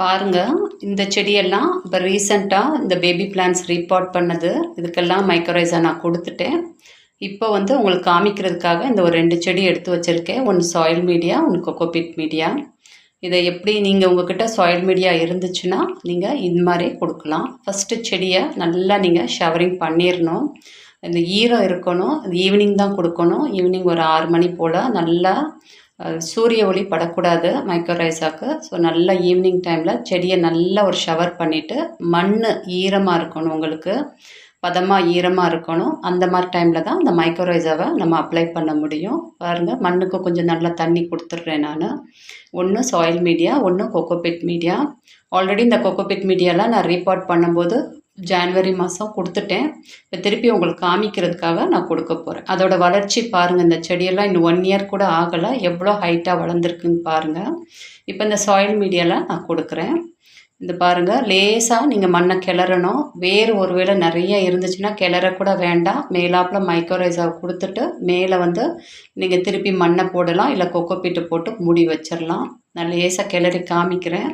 பாருங்கள் இந்த செடியெல்லாம் இப்போ ரீசண்டாக இந்த பேபி பிளான்ஸ் ரீபாட் பண்ணது. இதுக்கெல்லாம் மைக்ரோரைஸாக நான் கொடுத்துட்டேன். இப்போ வந்து உங்களுக்கு காமிக்கிறதுக்காக இந்த ஒரு ரெண்டு செடி எடுத்து வச்சுருக்கேன். ஒன்று சாயில் மீடியா ஒன்று கொக்கோபிட் மீடியா இதை எப்படி நீங்கள் உங்ககிட்ட சாயில் மீடியா இருந்துச்சுன்னா நீங்கள் இது மாதிரி கொடுக்கலாம். ஃபஸ்ட்டு செடியை நல்லா நீங்கள் ஷவரிங் பண்ணிடணும் இந்த ஈரம் இருக்கணும். ஈவினிங் தான் கொடுக்கணும். ஈவினிங் ஒரு ஆறு மணி போல் நல்லா சூரிய ஒளி படக்கூடாது மைக்ரோரைஸாக்கு ஸோ நல்லா ஈவினிங் டைமில் செடியை நல்லா ஒரு ஷவர் பண்ணிவிட்டு மண் ஈரமாக இருக்கணும் உங்களுக்கு. பதமாக ஈரமாக இருக்கணும். அந்த மாதிரி டைமில் தான் இந்த மைக்ரோரைஸாவை நம்ம அப்ளை பண்ண முடியும். பாருங்கள் மண்ணுக்கு கொஞ்சம் நல்லா தண்ணி கொடுத்துட்றேன் நான். ஒன்று சாயில் மீடியா ஒன்று கொக்கோபிட் மீடியா ஆல்ரெடி இந்த கொக்கோபிட் மீடியாலாம் நான் ரீபார்ட் பண்ணும்போது ஜான்வரி மாதம் கொடுத்துட்டேன். இப்போ திருப்பி உங்களுக்கு காமிக்கிறதுக்காக நான் கொடுக்க போகிறேன் அதோட வளர்ச்சி பாருங்கள் இந்த செடியெல்லாம் இன்னும் ஒன் இயர் கூட ஆகலை. எவ்வளோ ஹைட்டாக வளர்ந்துருக்குன்னு பாருங்கள் இப்போ இந்த சாயில் மீடியாவில் நான் கொடுக்குறேன். இந்த பாருங்கள் லேசாக நீங்கள் மண்ணை கிளறணும். வேறு ஒருவேளை நிறைய இருந்துச்சுன்னா கிளறக்கூட வேண்டாம். மேலாப்பில் மைக்ரோரைஸாக கொடுத்துட்டு மேலே வந்து நீங்கள் திருப்பி மண்ணை போடலாம் இல்லை கொக்கோபீட்டு போட்டு மூடி வச்சிடலாம் நான் லேசாக கிளறி காமிக்கிறேன்.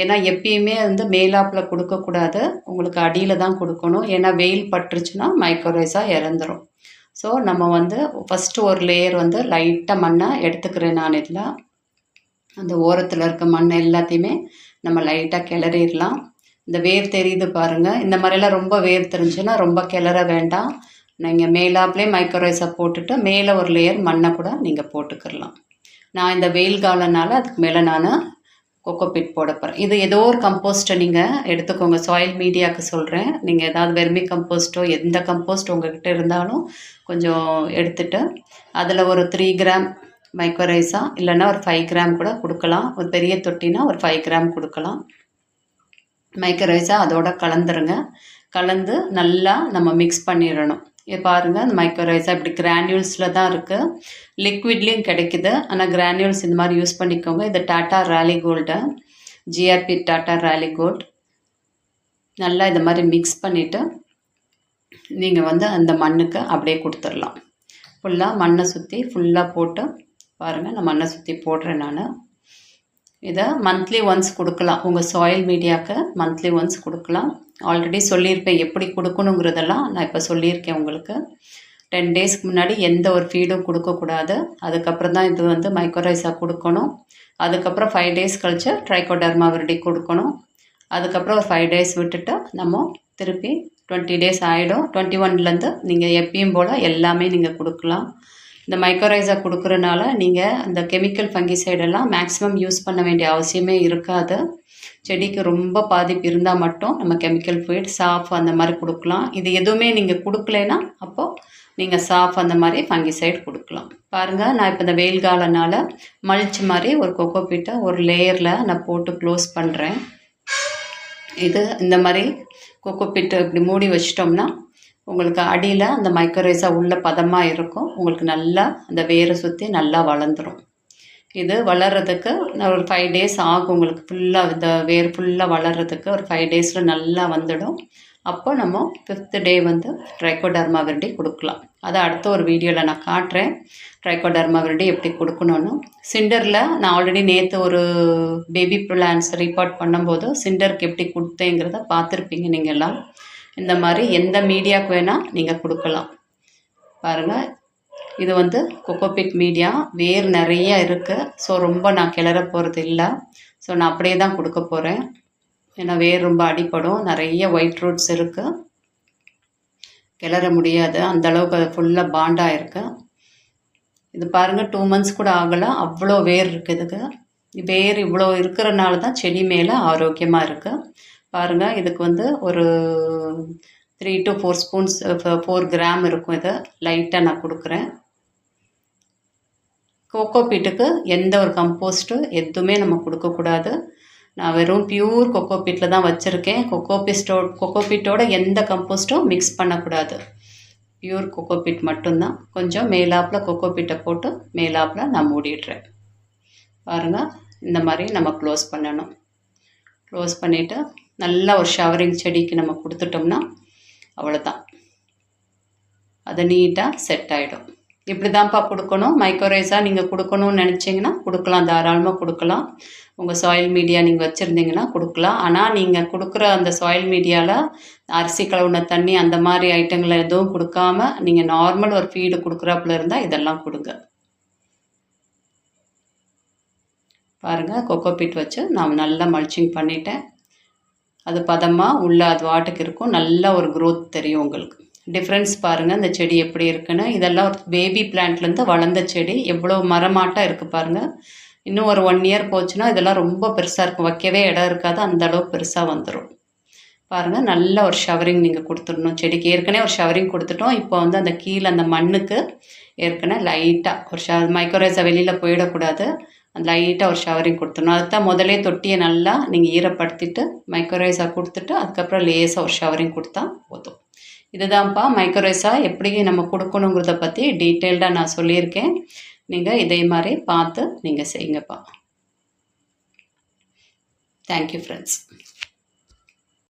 ஏன்னா எப்பயுமே வந்து மேலாப்பில் கொடுக்கக்கூடாது. உங்களுக்கு அடியில் தான் கொடுக்கணும். ஏன்னா வெயில் பட்டுருச்சுன்னா மைக்ரோரைஸாக இறந்துரும். ஸோ நம்ம வந்து ஃபஸ்ட்டு ஒரு லேயர் வந்து லைட்டாக மண்ணை எடுத்துக்கிறேன் நான் இதில். அந்த ஓரத்தில் இருக்க மண் எல்லாத்தையுமே நம்ம லைட்டாக கிளறிடலாம். இந்த வேர் தெரியுது பாருங்கள் இந்த மாதிரிலாம் ரொம்ப வேர் தெரிஞ்சுன்னா ரொம்ப கிளற வேண்டாம். நீங்கள் மேலாப்லேயே மைக்ரோரைஸை போட்டுட்டு மேலே ஒரு லேயர் மண்ணை கூட நீங்கள் போட்டுக்கிடலாம் நான் இந்த வெயில் காலனால அதுக்கு மேலே நான் கொக்கோபிட் போட போகிறேன் இது ஏதோ ஒரு கம்போஸ்ட்டை நீங்கள் எடுத்துக்கோங்க. சாயில் மீடியாவுக்கு சொல்கிறேன் நீங்கள் ஏதாவது வெர்மி கம்போஸ்ட்டோ எந்த கம்போஸ்ட் உங்ககிட்ட இருந்தாலும் கொஞ்சம் எடுத்துட்டு அதில் ஒரு த்ரீ கிராம் மைக்ரோரைஸா இல்லைன்னா ஒரு ஃபைவ் கிராம் கூட கொடுக்கலாம். ஒரு பெரிய தொட்டினா ஒரு ஃபைவ் கிராம் கொடுக்கலாம். மைக்ரோரைஸாக அதோட கலந்துருங்க. கலந்து நல்லா நம்ம மிக்ஸ் பண்ணிடணும். இது பாருங்கள் அந்த மைக்ரோரைஸாக இப்படி கிரானியூல்ஸில் தான் இருக்குது லிக்விட்லேயும் கிடைக்குது. ஆனால் கிரானியூல்ஸ் இந்த மாதிரி யூஸ் பண்ணிக்கோங்க. இது Tata Rallis gold. G R P Tata Rallis gold. நல்லா இந்த மாதிரி மிக்ஸ் பண்ணிவிட்டு நீங்கள் வந்து அந்த மண்ணுக்கு அப்படியே கொடுத்துடலாம். ஃபுல்லாக மண்ணை சுற்றி ஃபுல்லாக போட்டு பாருங்கள் நான் மண்ணை சுற்றி போடுறேன் நான். இதை மந்த்லி ஒன்ஸ் கொடுக்கலாம். உங்கள் சாயில் மீடியாவுக்கு மந்த்லி ஒன்ஸ் கொடுக்கலாம். ஆல்ரெடி சொல்லியிருப்பேன் எப்படி கொடுக்கணுங்கிறதெல்லாம் நான் இப்போ சொல்லியிருக்கேன் உங்களுக்கு. டென் டேஸ்க்கு முன்னாடி எந்த ஒரு ஃபீடும் கொடுக்கக்கூடாது. அதுக்கப்புறம் தான் இது வந்து மைக்ரோரைஸாக கொடுக்கணும். அதுக்கப்புறம் ஃபைவ் டேஸ் கழிச்சு ட்ரைகோடர்மா விரடி கொடுக்கணும். அதுக்கப்புறம் ஒரு ஃபைவ் டேஸ் விட்டுட்டு நம்ம திருப்பி டுவெண்ட்டி டேஸ் ஆகிடும் டுவெண்ட்டி ஒன்லேருந்து நீங்கள் எப்பயும் போல் எல்லாமே நீங்கள் கொடுக்கலாம். இந்த மைக்ரோரைஸா கொடுக்குறனால நீங்கள் அந்த கெமிக்கல் ஃபங்கிசைடெல்லாம் மேக்ஸிமம் யூஸ் பண்ண வேண்டிய அவசியமே இருக்காது. செடிக்கு ரொம்ப பாதிப்பு இருந்தால் மட்டும் நம்ம கெமிக்கல் ஃபீட் சாஃப் அந்த மாதிரி கொடுக்கலாம். இது எதுவுமே நீங்கள் கொடுக்கலைன்னா அப்போது நீங்கள் சாஃப் அந்த மாதிரி ஃபங்கிசைட் கொடுக்கலாம். பாருங்கள் நான் இப்போ இந்த வெயில் காலனால மல்ச் மாதிரி ஒரு கொக்கோபீட்டை ஒரு லேயரில் நான் போட்டு க்ளோஸ் பண்ணுறேன் இது இந்த மாதிரி கொக்கோபிட்டு இப்படி மூடி வச்சிட்டோம்னா உங்களுக்கு அடியில் அந்த மைக்ரோரைஸா உள்ள பதமாக இருக்கும். உங்களுக்கு நல்லா அந்த வேரை சுற்றி நல்லா வளர்ந்துடும் இது வளர்கிறதுக்கு நான் ஒரு ஃபைவ் டேஸ் ஆகும் உங்களுக்கு ஃபுல்லாக இந்த வேர் ஃபுல்லாக வளர்கிறதுக்கு ஒரு ஃபைவ் டேஸில் நல்லா வந்துடும். அப்போ நம்ம ஃபிஃப்த்து டே வந்து ட்ரைகோடர்மா விரடி கொடுக்கலாம். அதை அடுத்த ஒரு வீடியோவில் நான் காட்டுறேன். ட்ரைகோடர்மா விரடி எப்படி கொடுக்கணும்னு. சிண்டரில் நான் ஆல்ரெடி நேற்று ஒரு பேபி பிளான்ஸ் ரிப்போர்ட் பண்ணும்போது சிண்டருக்கு எப்படி கொடுத்தேங்கிறத பார்த்துருப்பீங்க நீங்கள் எல்லாம் இந்த மாதிரி எந்த மீடியாவுக்கு வேணால் நீங்கள் கொடுக்கலாம். பாருங்கள் இது வந்து கொக்கோபிட் மீடியா வேர் நிறைய இருக்குது ஸோ ரொம்ப நான் கிளற போகிறது இல்லை. ஸோ நான் அப்படியே தான் கொடுக்க போகிறேன் ஏன்னா வேர் ரொம்ப அடிப்படும் நிறைய ஒயிட் ரூட்ஸ் இருக்குது கிளற முடியாது. அந்த அளவுக்கு அது ஃபுல்லாக பாண்டாக இருக்குது இது பாருங்கள் டூ மந்த்ஸ் கூட ஆகலை. அவ்வளோ வேர் இருக்குது இதுக்கு. வேர் இவ்வளோ இருக்கிறனால தான் செடி மேலே ஆரோக்கியமாக இருக்குது பாருங்கள் இதுக்கு வந்து ஒரு three to four spoons four gram இருக்கும் இதை. லைட்டாக நான் கொடுக்குறேன். கோகோ பீட்டுக்கு எந்த ஒரு கம்போஸ்ட்டு எதுவுமே நம்ம கொடுக்கக்கூடாது நான் வெறும் பியூர் கொக்கோ பீட்டில் தான் வச்சுருக்கேன். கொக்கோ பீஸ்டோ கொக்கோ பீட்டோட எந்த கம்போஸ்ட்டும் மிக்ஸ் பண்ணக்கூடாது. பியூர் கொக்கோ பீட் மட்டும்தான். கொஞ்சம் மேலாப்பில் கொக்கோ பீட்டை போட்டு மேலாப்பில் நான் மூடிடுறேன். பாருங்கள் இந்த மாதிரி நம்ம க்ளோஸ் பண்ணணும். க்ளோஸ் பண்ணிவிட்டு நல்லா ஒரு ஷவரிங் செடிக்கு நம்ம கொடுத்துட்டோம்னா அவ்வளோதான் அது நீட்டாக செட் ஆகிடும் இப்படி தான்ப்பா கொடுக்கணும். மைக்ரோரைஸாக நீங்கள் கொடுக்கணும்னு நினச்சிங்கன்னா கொடுக்கலாம். தாராளமாக கொடுக்கலாம். உங்கள் சாயில் மீடியா நீங்கள் வச்சுருந்தீங்கன்னா கொடுக்கலாம். ஆனால் நீங்கள் கொடுக்குற அந்த சாயில் மீடியாவில் அரிசி கழுவுன தண்ணி அந்த மாதிரி ஐட்டங்களை எதுவும் கொடுக்காம நீங்கள் நார்மல் ஒரு ஃபீடு கொடுக்குறாப்புல இருந்தால் இதெல்லாம் கொடுங்க. பாருங்கள் கொக்கோ பீட் வச்சு நான் நல்லா மல்ச்சிங் பண்ணிட்டேன். அது பதமாக உள்ளே அது வாட்டுக்கு இருக்கும். நல்ல ஒரு க்ரோத் தெரியும் உங்களுக்கு. டிஃப்ரென்ஸ் பாருங்கள் அந்த செடி எப்படி இருக்குன்னு. இதெல்லாம் ஒரு பேபி பிளான்ட்லேருந்து வளர்ந்த செடி. எவ்வளோ மரமாட்டம் இருக்குது பாருங்கள் இன்னும் ஒரு ஒன் இயர் போச்சுன்னா இதெல்லாம் ரொம்ப பெருசாக இருக்கும். வைக்கவே இடம் இருக்காது. அந்த அளவுக்கு பெருசாக வந்துடும் பாருங்கள் நல்ல ஒரு ஷவரிங் நீங்கள் கொடுத்துடணும். செடிக்கு ஏற்கனவே ஒரு ஷவரிங் கொடுத்துட்டோம். இப்போ வந்து அந்த கீழே அந்த மண்ணுக்கு ஏற்கனவே லைட்டாக ஒரு ஷ மைக்ரோரைஸை வெளியில் போயிடக்கூடாது. அந்த லைட்டாக ஒரு ஷவரிங் கொடுத்துடணும். அதுதான் முதலே தொட்டியை நல்லா நீங்கள் ஈரப்படுத்திட்டு மைக்ரோரைஸாக கொடுத்துட்டு அதுக்கப்புறம் லேசாக ஒரு ஷவரிங் கொடுத்தா போதும். இதுதான்ப்பா மைக்ரோரைஸாக எப்படி நம்ம கொடுக்கணுங்கிறத பற்றி டீட்டெயில்டாக நான் சொல்லியிருக்கேன். நீங்கள் இதே மாதிரி பார்த்து நீங்கள் செய்யுங்கப்பா. Thank you friends